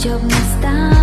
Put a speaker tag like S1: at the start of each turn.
S1: щоб не став.